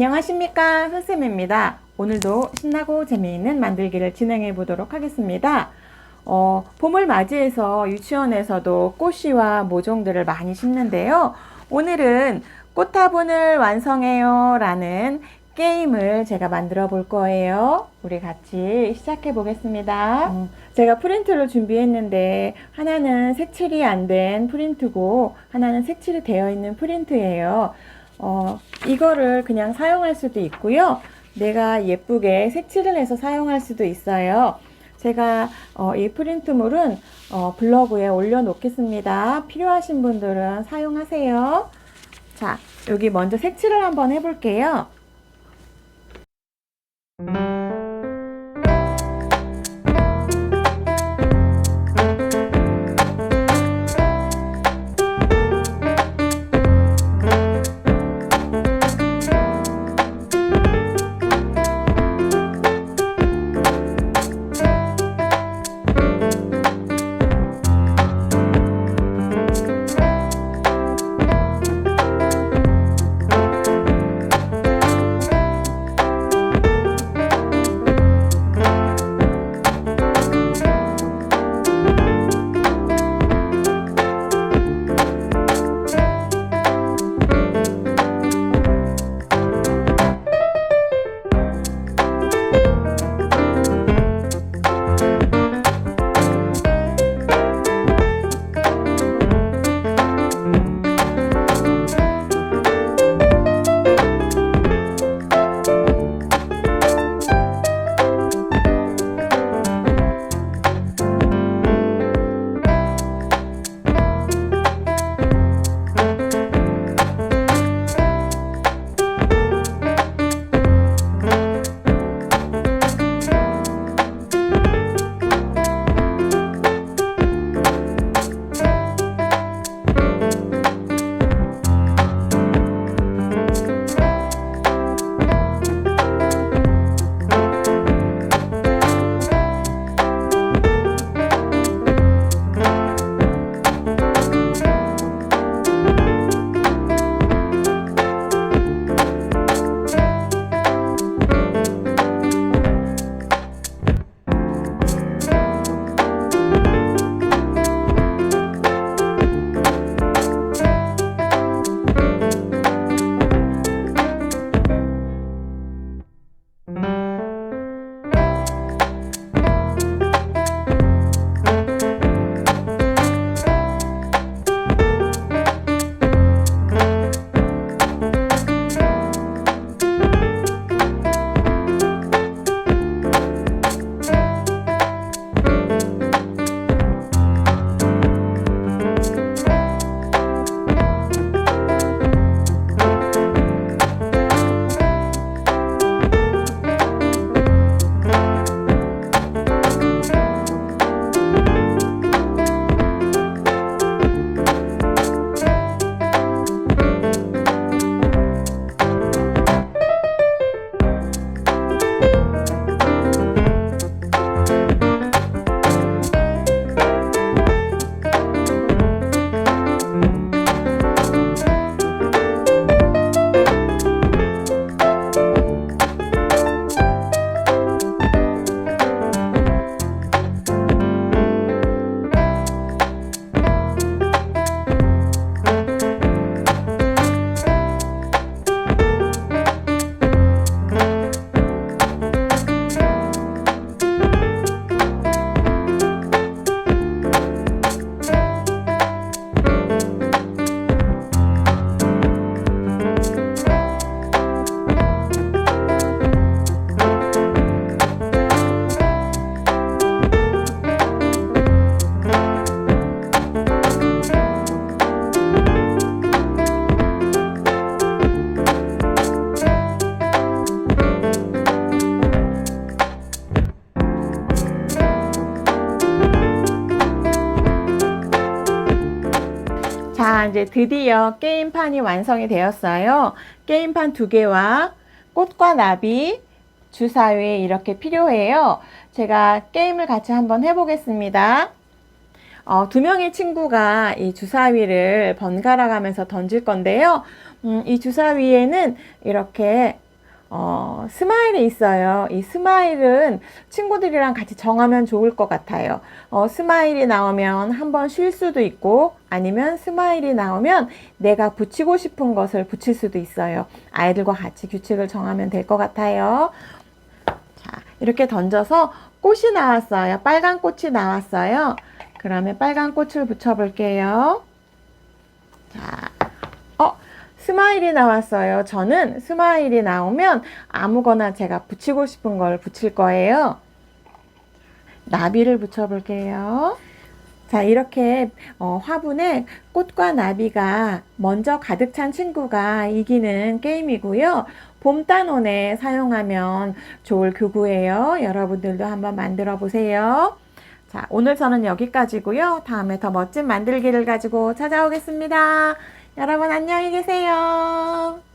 안녕하십니까 선쌤입니다. 오늘도 신나고 재미있는 만들기를 진행해 보도록 하겠습니다. 어, 봄을 맞이해서 유치원에서도 꽃씨와 모종들을 많이 심는데요. 오늘은 꽃화분을 완성해요 라는 게임을 제가 만들어 볼 거예요. 우리 같이 시작해 보겠습니다. 음, 제가 프린트를 준비했는데 하나는 색칠이 안 된 프린트고 하나는 색칠이 되어 있는 프린트예요. 어, 이거를 그냥 사용할 수도 있고요. 내가 예쁘게 색칠을 해서 사용할 수도 있어요. 제가 어, 이 프린트물은 어, 블로그에 올려놓겠습니다. 필요하신 분들은 사용하세요. 자, 여기 먼저 색칠을 한번 해볼게요. 자, 이제 드디어 게임판이 완성이 되었어요. 게임판 두 개와 꽃과 나비, 주사위 이렇게 필요해요. 제가 게임을 같이 한번 해보겠습니다. 어, 두 명의 친구가 이 주사위를 번갈아 가면서 던질 건데요. 음, 이 주사위에는 이렇게 어, 스마일이 있어요. 이 스마일은 친구들이랑 같이 정하면 좋을 것 같아요. 어, 스마일이 나오면 한번 쉴 수도 있고 아니면 스마일이 나오면 내가 붙이고 싶은 것을 붙일 수도 있어요. 아이들과 같이 규칙을 정하면 될 것 같아요. 자, 이렇게 던져서 꽃이 나왔어요. 빨간 꽃이 나왔어요. 그러면 빨간 꽃을 붙여볼게요. 자, 어, 스마일이 나왔어요. 저는 스마일이 나오면 아무거나 제가 붙이고 싶은 걸 붙일 거예요. 나비를 붙여볼게요. 자, 이렇게 어, 화분에 꽃과 나비가 먼저 가득 찬 친구가 이기는 게임이고요. 봄단원에 사용하면 좋을 교구예요. 여러분들도 한번 만들어 보세요. 자, 오늘 저는 여기까지고요. 다음에 더 멋진 만들기를 가지고 찾아오겠습니다. 여러분 안녕히 계세요.